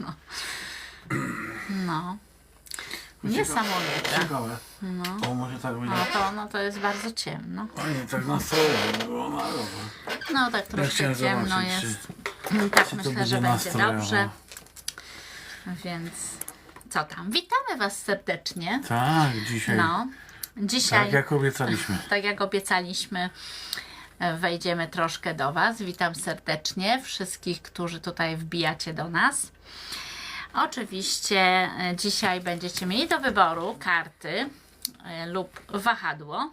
No. no. Niesamowite. Ciekawe. No. O, może tak będzie. No to, no to jest bardzo ciemno. O nie, tak nastrojowo było mało. No tak troszkę chciałem ciemno zobaczyć, jest. Tak to myślę, że będzie nastrojowo. dobrze. Więc co tam? Witamy Was serdecznie. Tak, dzisiaj. No. Dzisiaj, Tak jak obiecaliśmy. tak jak obiecaliśmy, wejdziemy troszkę do Was. Witam serdecznie wszystkich, którzy tutaj wbijacie do nas. Oczywiście e, dzisiaj będziecie mieli do wyboru karty e, lub wahadło.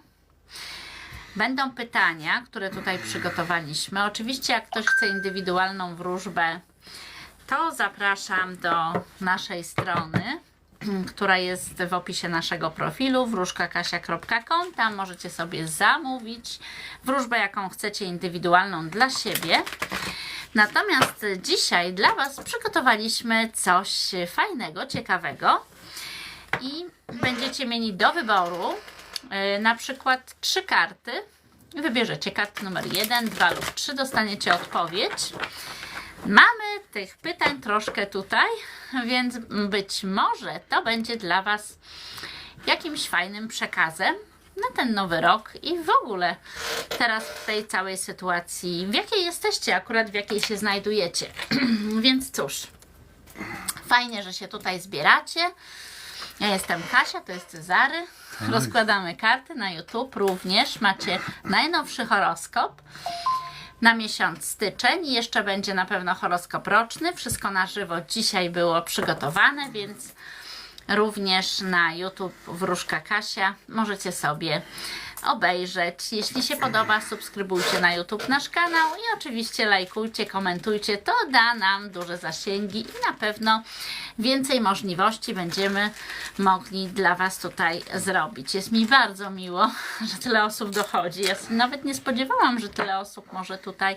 Będą pytania, które tutaj przygotowaliśmy. Oczywiście, jak ktoś chce indywidualną wróżbę, to zapraszam do naszej strony, która jest w opisie naszego profilu wróżkakasia.com. Tam możecie sobie zamówić wróżbę, jaką chcecie, indywidualną dla siebie. Natomiast dzisiaj dla Was przygotowaliśmy coś fajnego, ciekawego i będziecie mieli do wyboru yy, na przykład trzy karty. Wybierzecie kartę numer 1, 2 lub 3, dostaniecie odpowiedź. Mamy tych pytań troszkę tutaj, więc być może to będzie dla Was jakimś fajnym przekazem na ten nowy rok i w ogóle teraz w tej całej sytuacji, w jakiej jesteście, akurat w jakiej się znajdujecie. Więc cóż, fajnie, że się tutaj zbieracie. Ja jestem Kasia, to jest Cezary. Rozkładamy karty na YouTube również. Macie najnowszy horoskop na miesiąc styczeń. I Jeszcze będzie na pewno horoskop roczny. Wszystko na żywo dzisiaj było przygotowane, więc również na YouTube Wróżka Kasia możecie sobie obejrzeć. Jeśli się podoba, subskrybujcie na YouTube nasz kanał i oczywiście lajkujcie, komentujcie. To da nam duże zasięgi i na pewno więcej możliwości będziemy mogli dla Was tutaj zrobić. Jest mi bardzo miło, że tyle osób dochodzi. Ja nawet nie spodziewałam, że tyle osób może tutaj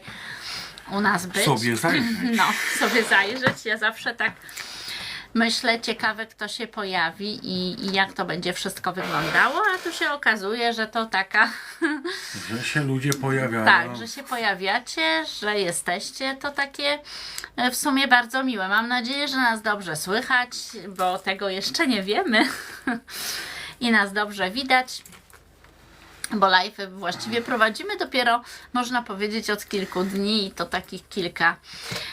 u nas być. Sobie zajrzeć. No, sobie zajrzeć. Ja zawsze tak myślę, ciekawe kto się pojawi i, i jak to będzie wszystko wyglądało, a tu się okazuje, że to taka, Że się ludzie pojawiają. tak, że się pojawiacie, że jesteście, to takie e, w sumie bardzo miłe. Mam nadzieję, że nas dobrze słychać, bo tego jeszcze nie wiemy i nas dobrze widać. Bo live właściwie prowadzimy dopiero, można powiedzieć, od kilku dni i to takich kilka.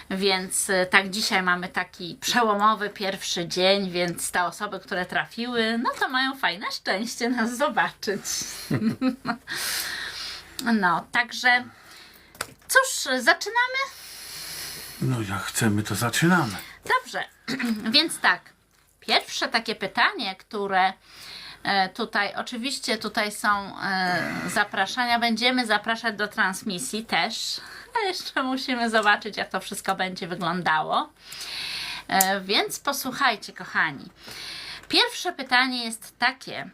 Więc e, tak, dzisiaj mamy taki przełomowy pierwszy dzień, więc te osoby, które trafiły, no to mają fajne szczęście nas zobaczyć. No, także cóż, zaczynamy? No jak chcemy, to zaczynamy. Dobrze, więc tak. Pierwsze takie pytanie, które tutaj, oczywiście tutaj są e, zapraszania, będziemy zapraszać do transmisji też, a jeszcze musimy zobaczyć, jak to wszystko będzie wyglądało. E, Więc posłuchajcie, kochani. Pierwsze pytanie jest takie: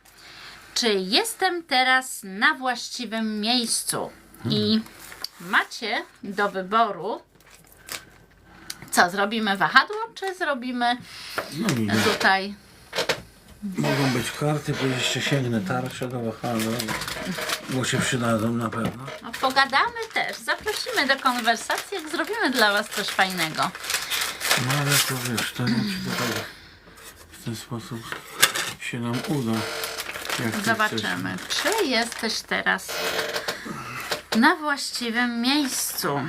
czy jestem teraz na właściwym miejscu? I macie do wyboru, co zrobimy wahadło, czy zrobimy No tutaj. Mogą być karty, bo jeszcze sięgnę tarczę do wahadła, bo się przydadzą na pewno. No, pogadamy też, zaprosimy do konwersacji, jak zrobimy dla Was coś fajnego. No ale to wiesz, to nie czy to tak w ten sposób się nam uda. Jak ty Zobaczymy, czy jesteś teraz na właściwym miejscu.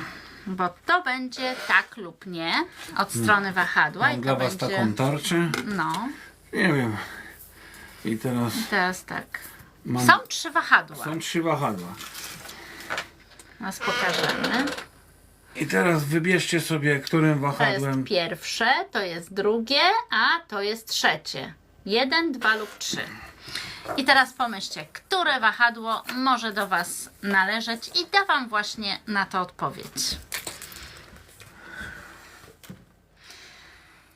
Bo to będzie tak lub nie od strony wahadła Chcesz. i Mam to dla was będzie. taką tarczę. No, Nie wiem. I teraz teraz tak. mam... Są trzy wahadła. Są trzy wahadła. Nas pokażemy. I teraz wybierzcie sobie, którym To jest wahadłem. pierwsze, to jest drugie, a to jest trzecie. Jeden, dwa lub trzy. I teraz pomyślcie, które wahadło może do Was należeć i da Wam właśnie na to odpowiedź.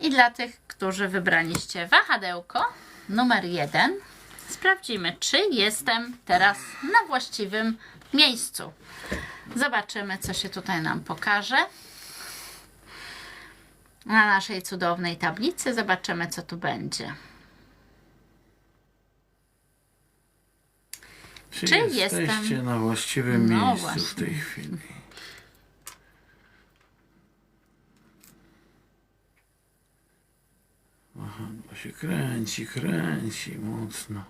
I dla tych, którzy wybraliście wahadełko numer jeden, sprawdzimy, czy jestem teraz na właściwym miejscu. Zobaczymy, co się tutaj nam pokaże na naszej cudownej tablicy. Zobaczymy, co tu będzie. Czy, czy jesteście jestem- na właściwym No miejscu właśnie. w tej chwili? Się kręci, kręci mocno.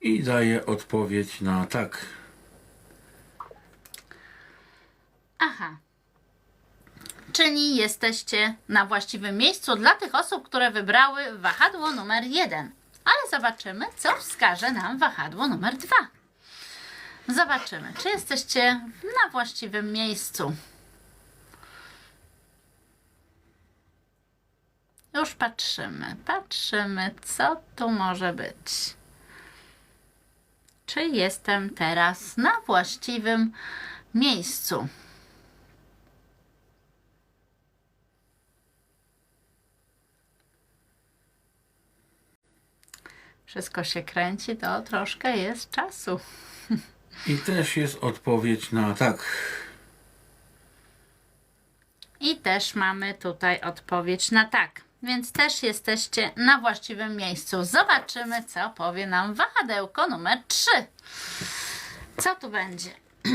I daje odpowiedź na tak. Aha. Czyli jesteście na właściwym miejscu dla tych osób, które wybrały wahadło numer 1. Ale zobaczymy, co wskaże nam wahadło numer 2. Zobaczymy, czy jesteście na właściwym miejscu. Już patrzymy, patrzymy, co tu może być. Czy jestem teraz na właściwym miejscu? Wszystko się kręci, to troszkę jest czasu. I też jest odpowiedź na tak. I też mamy tutaj odpowiedź na tak. Więc też jesteście na właściwym miejscu. Zobaczymy, co powie nam wahadełko numer 3. Co tu będzie?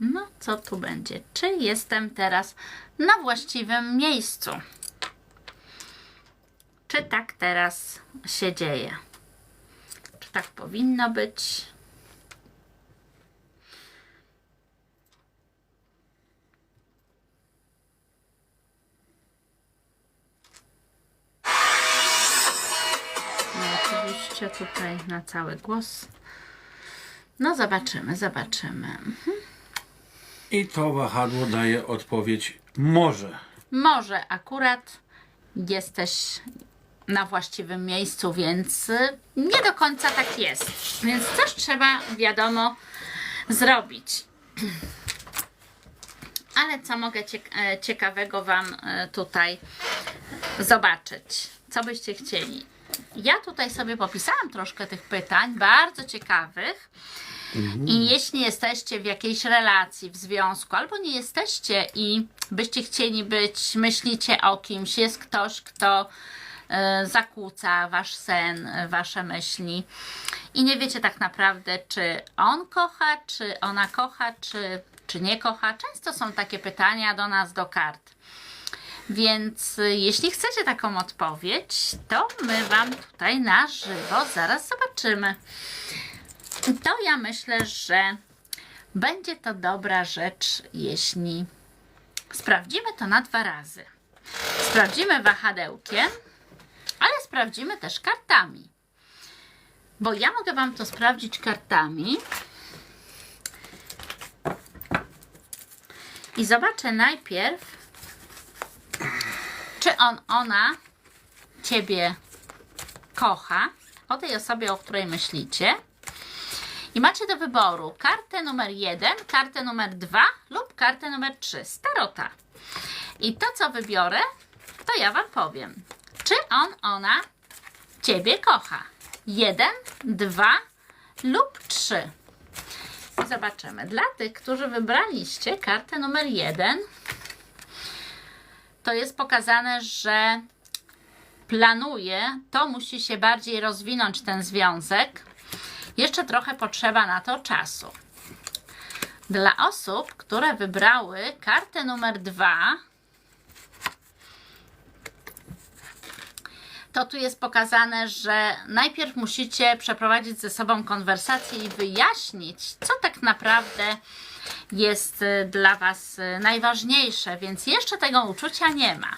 No, co tu będzie? Czy jestem teraz na właściwym miejscu? Czy tak teraz się dzieje? Czy tak powinno być? No oczywiście tutaj na cały głos. No zobaczymy, zobaczymy. I to wahadło daje odpowiedź może. Może akurat jesteś na właściwym miejscu, więc y, nie do końca tak jest. Więc coś trzeba, wiadomo, zrobić. Ale co mogę e, ciekawego Wam e, tutaj zobaczyć? Co byście chcieli? Ja tutaj sobie popisałam troszkę tych pytań, bardzo ciekawych. I jeśli jesteście w jakiejś relacji, w związku, albo nie jesteście i byście chcieli być, myślicie o kimś, jest ktoś, kto zakłóca wasz sen, e, wasze myśli i nie wiecie tak naprawdę, czy on kocha, czy ona kocha, czy, czy nie kocha. Często są takie pytania do nas, do kart. Więc y, jeśli chcecie taką odpowiedź, to my Wam tutaj na żywo zaraz zobaczymy to ja myślę, że będzie to dobra rzecz, jeśli sprawdzimy to na dwa razy. Sprawdzimy wahadełkiem, ale sprawdzimy też kartami. Bo ja mogę Wam to sprawdzić kartami. I zobaczę najpierw, czy on, ona Ciebie kocha, o tej osobie, o której myślicie. I macie do wyboru kartę numer 1, kartę numer 2 lub kartę numer 3. Starota. I to, co wybiorę, to ja Wam powiem. Czy on, ona Ciebie kocha? 1, 2 lub 3. I zobaczymy. Dla tych, którzy wybraliście kartę numer 1, to jest pokazane, że planuje, to musi się bardziej rozwinąć ten związek. Jeszcze trochę potrzeba na to czasu. Dla osób, które wybrały kartę numer dwa, to tu jest pokazane, że najpierw musicie przeprowadzić ze sobą konwersację i wyjaśnić, co tak naprawdę jest y, dla Was y, najważniejsze, więc jeszcze tego uczucia nie ma.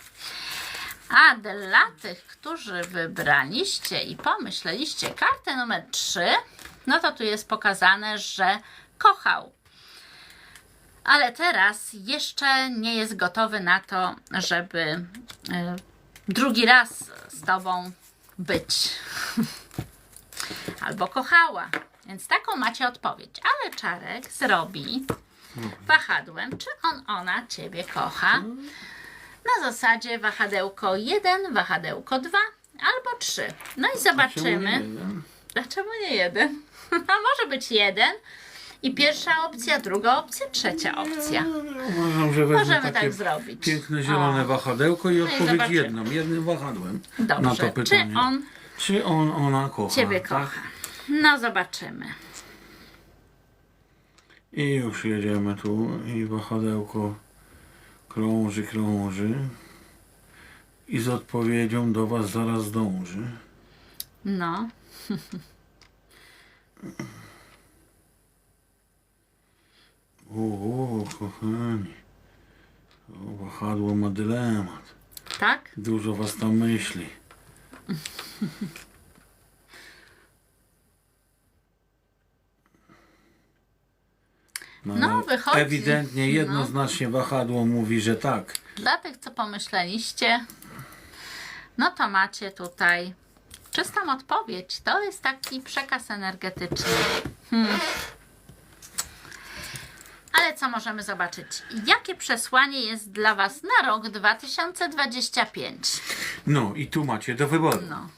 A dla tych, którzy wybraliście i pomyśleliście kartę numer 3, no to tu jest pokazane, że kochał. Ale teraz jeszcze nie jest gotowy na to, żeby y, drugi raz z Tobą być. Albo kochała. Więc taką macie odpowiedź. Ale Czarek zrobi wahadłem, czy on, ona Ciebie kocha. Na zasadzie wahadełko 1, wahadełko 2 albo 3. No i zobaczymy. Dlaczego nie jeden? A może być jeden i pierwsza opcja, druga opcja, trzecia opcja. Uważam, że wezmę Możemy takie tak zrobić. piękne zielone O. wahadełko i odpowiedź zobaczymy. jedną, jednym wahadłem na to Dobrze. Czy pytanie. on Czy on, ona kocha? Ciebie tak? kocha? No zobaczymy. I już jedziemy tu i wahadełko krąży, krąży. I z odpowiedzią do Was zaraz dąży. No. O, kochani. O, wahadło ma dylemat. Tak? Dużo Was tam myśli. No, ale wychodzi. Ewidentnie, No. jednoznacznie wahadło mówi, że tak. Dla tych, co pomyśleliście, no to macie tutaj czystą odpowiedź. To jest taki przekaz energetyczny. Hmm. Ale co możemy zobaczyć? Jakie przesłanie jest dla Was na rok 2025? No i tu macie do wyboru. No,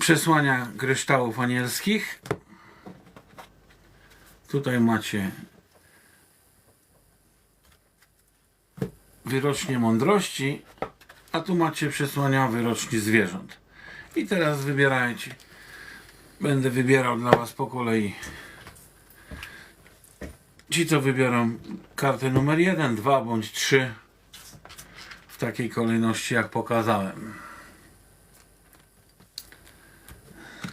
Przesłania kryształów anielskich. Tutaj macie wyrocznie mądrości, a tu macie przesłania wyroczni zwierząt. I teraz wybierajcie. Będę wybierał dla Was po kolei. Ci, co wybiorą kartę numer 1, 2 bądź 3 w takiej kolejności, jak pokazałem.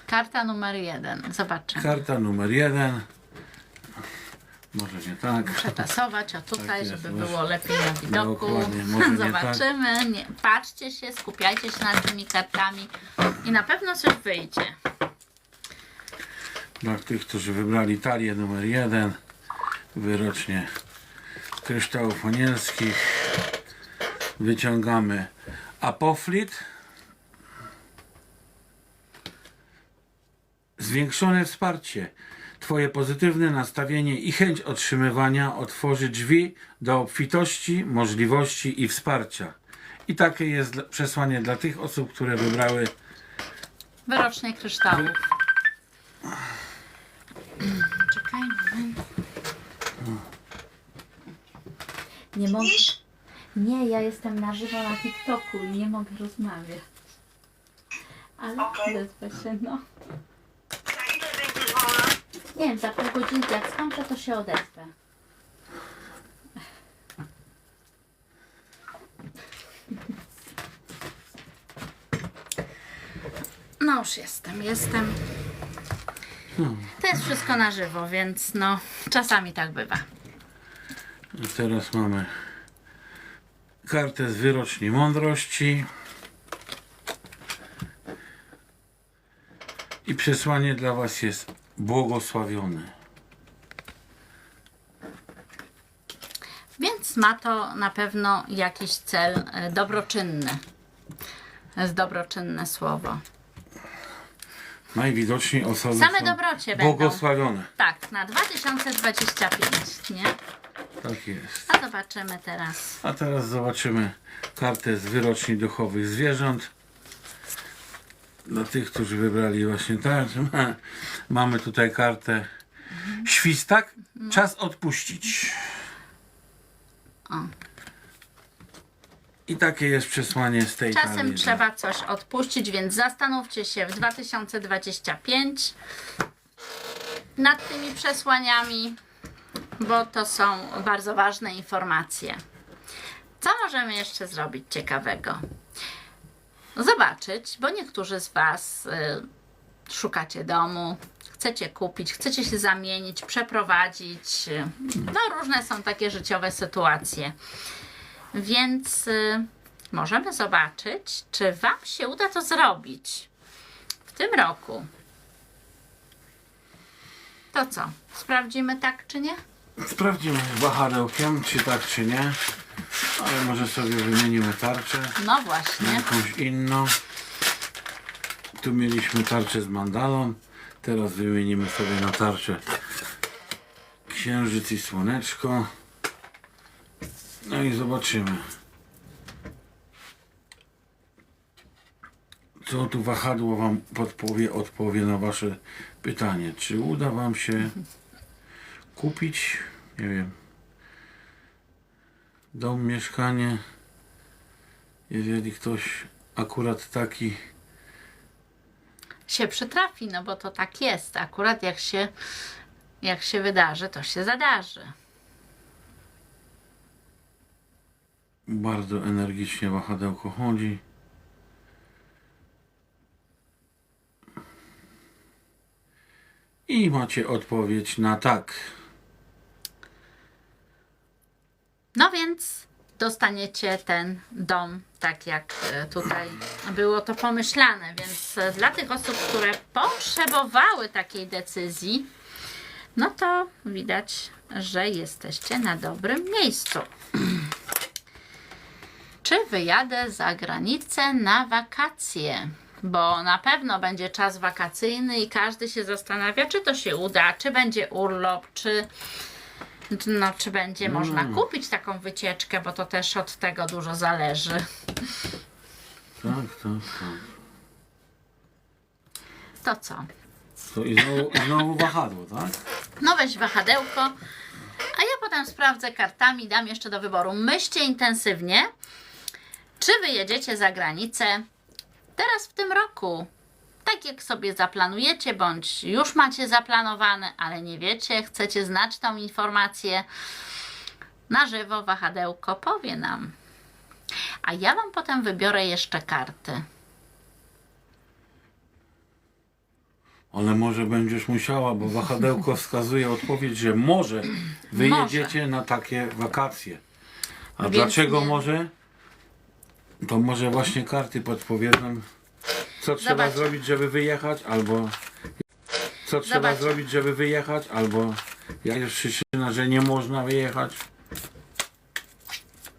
karta numer jeden. Zobaczymy. Karta numer jeden. Może nie tak. Przetasować o tutaj, Tak jest, żeby może- było lepiej na widoku. Dokładnie, może nie tak. Zobaczymy. Nie, patrzcie się, skupiajcie się nad tymi kartami i na pewno coś wyjdzie. Dla tych, którzy wybrali talię numer jeden. Wyrocznie kryształów anielskich. Wyciągamy apoflit. Zwiększone wsparcie. Twoje pozytywne nastawienie i chęć otrzymywania otworzy drzwi do obfitości, możliwości i wsparcia. I takie jest przesłanie dla tych osób, które wybrały Wyrocznie kryształów. Nie mogę. Nie, ja jestem na żywo na TikToku i nie mogę rozmawiać. Ale odezwę się, no. Ile wolna? Nie wiem, za pół godzinki jak skończę, to się odezwę. No już jestem, jestem. To jest wszystko na żywo, więc no czasami tak bywa. I Teraz mamy kartę z wyroczni mądrości. I przesłanie dla Was jest błogosławione. Więc ma to na pewno jakiś cel e, dobroczynny. Jest dobroczynne słowo. Najwidoczniej osoby Same dobrocie będą. błogosławione. Tak, na 2025, nie? Tak jest. A zobaczymy teraz. A teraz zobaczymy kartę z wyroczni duchowych zwierząt. Dla tych, którzy wybrali właśnie tak. Mamy tutaj kartę świstak. Czas odpuścić. O. I takie jest przesłanie z tej Czasem trzeba coś odpuścić, więc zastanówcie się w 2025 nad tymi przesłaniami, bo to są bardzo ważne informacje. Co możemy jeszcze zrobić ciekawego? Zobaczyć, bo niektórzy z Was y, szukacie domu, chcecie kupić, chcecie się zamienić, przeprowadzić. y, No, różne są takie życiowe sytuacje. Więc y, możemy zobaczyć, czy Wam się uda to zrobić w tym roku. To co? Sprawdzimy tak czy nie? Sprawdzimy wahadełkiem, czy tak, czy nie. Ale może sobie wymienimy tarczę No na właśnie. jakąś inną. Tu mieliśmy tarczę z mandalą. Teraz wymienimy sobie na tarczę księżyc i słoneczko. No i zobaczymy. Co tu wahadło Wam podpowie, odpowie na Wasze pytanie. Czy uda Wam się kupić, nie wiem, dom, mieszkanie, jeżeli ktoś akurat taki się przytrafi, no bo to tak jest. Akurat jak się, jak się wydarzy, to się zadarzy. Bardzo energicznie wahadełko chodzi. I macie odpowiedź na tak. No więc dostaniecie ten dom, tak jak e, tutaj było to pomyślane. Więc e, dla tych osób, które potrzebowały takiej decyzji, no to widać, że jesteście na dobrym miejscu. Czy wyjadę za granicę na wakacje? Bo na pewno będzie czas wakacyjny i każdy się zastanawia, czy to się uda, czy będzie urlop, czy, no, czy będzie można kupić taką wycieczkę, bo to też od tego dużo zależy. Tak, tak, tak. To co? To i znowu, znowu wahadło, tak? No weź wahadełko, a ja potem sprawdzę kartami, dam jeszcze do wyboru. Myślcie intensywnie, czy wyjedziecie za granicę teraz w tym roku. Tak jak sobie zaplanujecie, bądź już macie zaplanowane, ale nie wiecie, chcecie znać tą informację. Na żywo wahadełko powie nam. A ja Wam potem wybiorę jeszcze karty. Ale może będziesz musiała, bo wahadełko wskazuje odpowiedź, że może wyjedziecie na takie wakacje. A Więc dlaczego nie. może? To może właśnie karty podpowiedzą, co trzeba Zobacz. zrobić, żeby wyjechać, albo co trzeba Zobacz. zrobić, żeby wyjechać, albo jakaś przyczyna, że nie można wyjechać.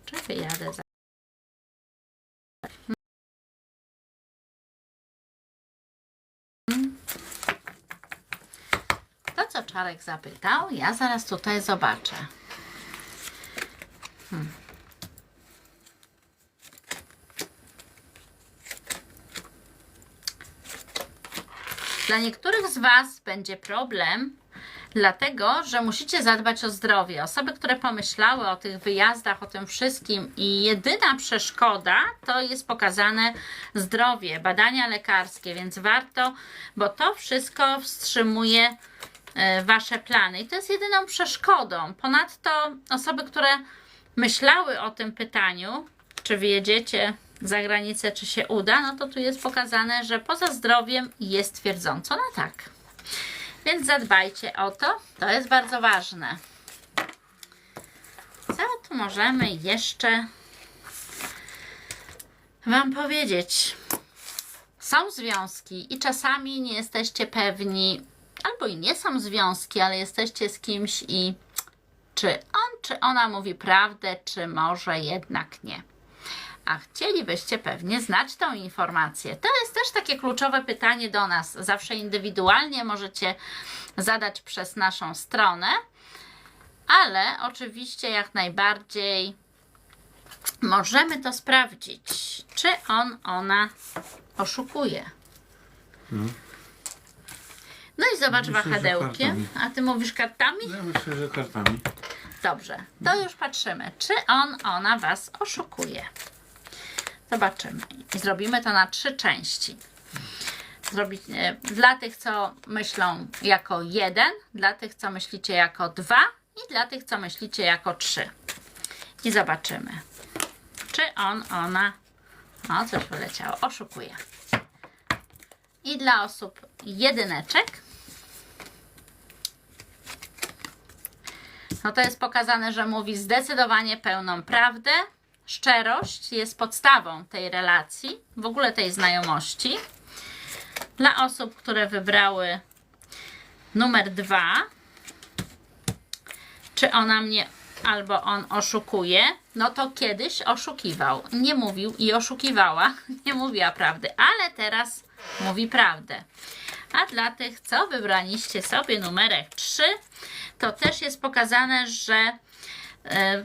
Czy wyjadę za. To, co Czarek zapytał, ja zaraz tutaj zobaczę. Dla niektórych z Was będzie problem, dlatego że musicie zadbać o zdrowie. Osoby, które pomyślały o tych wyjazdach, o tym wszystkim i jedyna przeszkoda to jest pokazane zdrowie, badania lekarskie, więc warto, bo to wszystko wstrzymuje e, Wasze plany i to jest jedyną przeszkodą. Ponadto osoby, które myślały o tym pytaniu, czy wyjedziecie za granicę, czy się uda, no to tu jest pokazane, że poza zdrowiem jest twierdząco na tak. Więc zadbajcie o to, to jest bardzo ważne. Co tu możemy jeszcze Wam powiedzieć? Są związki i czasami nie jesteście pewni, albo i nie są związki, ale jesteście z kimś i czy on, czy ona mówi prawdę, czy może jednak nie. A chcielibyście pewnie znać tą informację. To jest też takie kluczowe pytanie do nas. Zawsze indywidualnie możecie zadać przez naszą stronę, ale oczywiście jak najbardziej możemy to sprawdzić, czy on, ona oszukuje. No i zobacz Myślę, wahadełkiem. A ty mówisz kartami? Ja myślę, że kartami. Dobrze, to już patrzymy, czy on, ona Was oszukuje. Zobaczymy. I zrobimy to na trzy części. Zrobić, e, dla tych, co myślą jako jeden, dla tych, co myślicie jako dwa i dla tych, co myślicie jako trzy. I zobaczymy, czy on, ona, o coś wyleciało, oszukuje. I dla osób jedyneczek No to jest pokazane, że mówi zdecydowanie pełną prawdę. Szczerość jest podstawą tej relacji, w ogóle tej znajomości. Dla osób, które wybrały numer dwa, czy ona mnie albo on oszukuje, no to kiedyś oszukiwał. Nie mówił i oszukiwała, nie mówiła prawdy, ale teraz mówi prawdę. A dla tych, co wybraliście sobie numerek 3, to też jest pokazane, że e,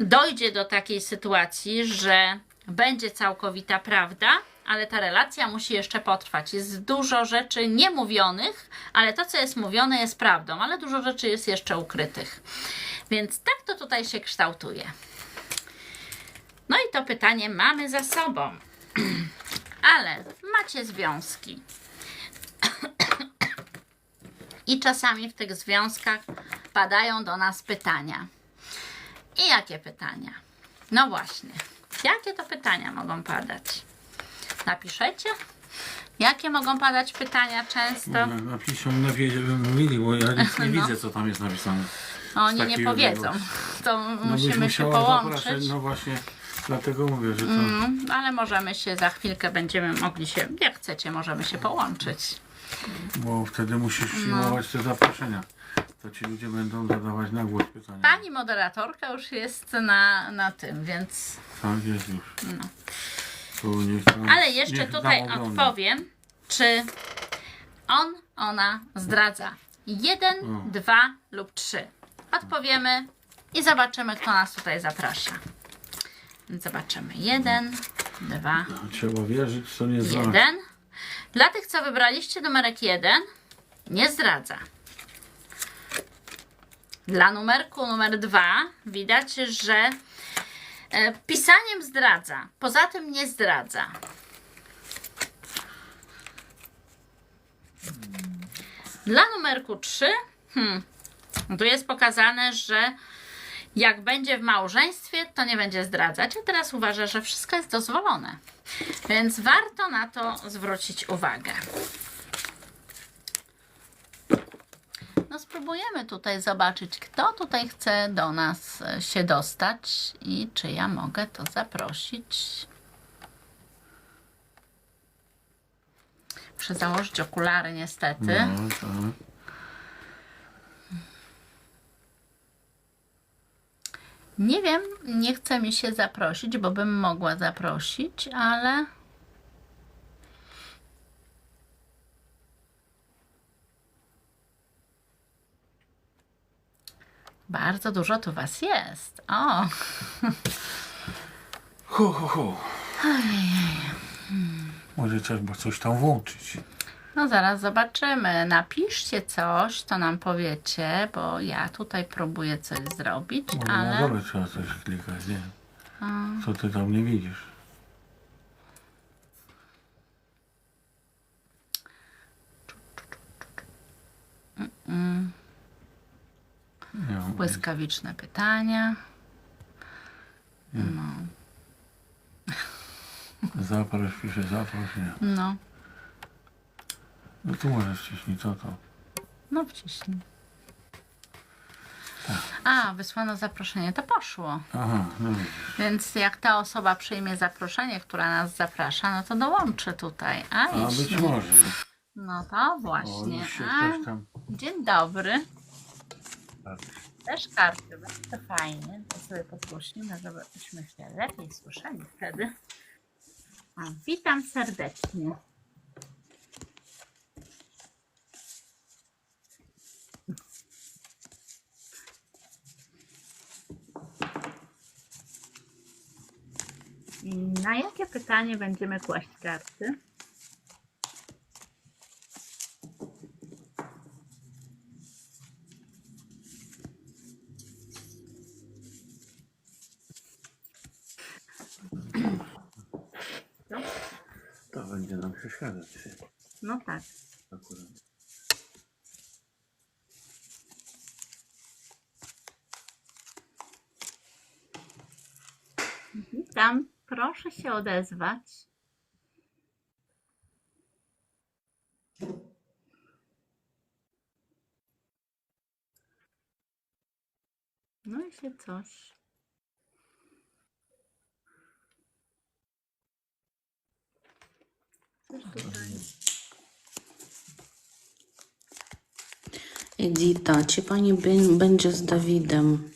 dojdzie do takiej sytuacji, że będzie całkowita prawda, ale ta relacja musi jeszcze potrwać. Jest dużo rzeczy niemówionych, ale to, co jest mówione, jest prawdą, ale dużo rzeczy jest jeszcze ukrytych. Więc tak to tutaj się kształtuje. No i to pytanie mamy za sobą. Ale macie związki. I czasami w tych związkach padają do nas pytania. I jakie pytania? No właśnie. Jakie to pytania mogą padać? Napiszecie? Jakie mogą padać pytania często? Na- Napiszą, żeby mówili, bo ja nic nie No. widzę, co tam jest napisane. Oni nie takiego powiedzą. To No byś musimy się musiała połączyć. zapraszać, No właśnie, dlatego mówię, że to... Mm, ale możemy się za chwilkę będziemy mogli się, jak chcecie, możemy się połączyć. Bo wtedy musisz No. siłować te zaproszenia. To ci ludzie będą zadawać na głos pytania. Pani moderatorka już jest na, na tym, więc. Tak jest już. No. Tu niech tam, Ale jeszcze niech tutaj ogląda. odpowiem, czy on, ona zdradza. Jeden, dwa lub trzy. Odpowiemy i zobaczymy, kto nas tutaj zaprasza. Zobaczymy. Jeden, dwa, Trzeba wierzyć, co nie znasz. jeden. Dla tych, co wybraliście numerek jeden, nie zdradza. Dla numerku numer dwa widać, że e, pisaniem zdradza. Poza tym nie zdradza. Dla numerku 3 hmm, tu jest pokazane, że jak będzie w małżeństwie, to nie będzie zdradzać. A teraz uważa, że wszystko jest dozwolone. Więc warto na to zwrócić uwagę. No spróbujemy tutaj zobaczyć, kto tutaj chce do nas e, się dostać i czy ja mogę to zaprosić. Muszę założyć okulary niestety. No, tak. Nie wiem, nie chce mi się zaprosić, bo bym mogła zaprosić, ale. Bardzo dużo tu Was jest. O, Hu, hu, hu. Może trzeba coś tam włączyć. no zaraz zobaczymy. Napiszcie coś, co nam powiecie, bo ja tutaj próbuję coś zrobić, Może na ale. dole trzeba coś klikać, nie? Co ty tam nie widzisz? Nie, Błyskawiczne pytania. zaproś, pisze zaproś, nie. No, No tu możesz wciśnij, co to? no wciśnij. A, wysłano zaproszenie, to poszło. Aha, no widzisz. Więc jak ta osoba przyjmie zaproszenie, która nas zaprasza, no to dołączy tutaj. A, A jeśli... być może. No to O, właśnie. już się A, ktoś tam... dzień dobry. Też karty, bardzo fajnie. To sobie podgłośnimy, żebyśmy się lepiej słyszeli wtedy. Witam serdecznie. Na jakie pytanie będziemy kłaść karty? Będzie nam przeszkadzać No tak. akurat. Witam, proszę się odezwać. No i się. Coś Edyta, czy pani bę- będzie z Dawidem?